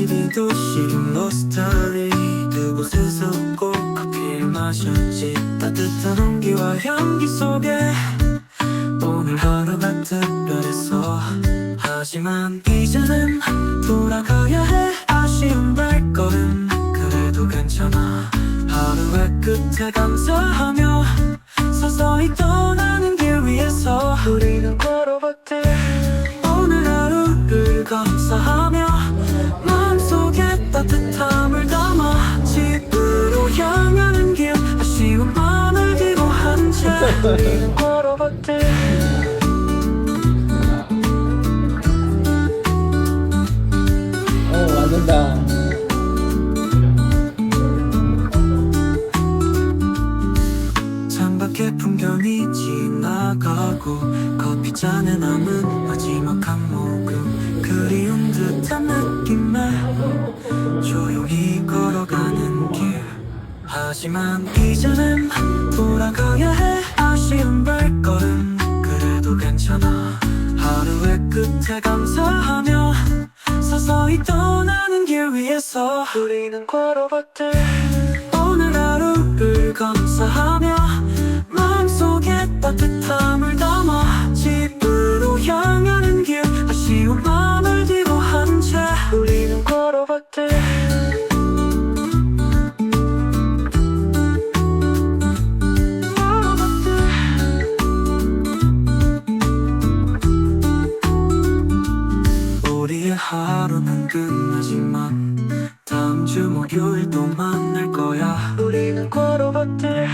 이 도시 노스타리 그곳에서 꼭 커피를 마셨지. 따뜻한 온기와 향기 속에 오늘 하루가 특별했어. 하지만 이제는 돌아가야 해. 아쉬운 발걸음 그래도 괜찮아. 하루의 끝에 감사하며 우리는 걸어봤대 어 맞는다 창밖의 풍경이 지나가고 커피잔에 남은 마지막 한 모금 그리운 듯한 느낌에 조용히 걸어가는 길 하지만 이제는 있잖아. 하루의 끝에 감사하며 서서히 떠나는 길 위에서 우리는 괄호밭을 오늘 하루를 감사하며 마음속에 따뜻함을 담아 집으로 향하는 길 아쉬운 마음을 뒤로 한채 우리는 괄호밭을 하루는 끝나지만 다음 주 목요일 또 만날 거야. 우리는 걸어봤대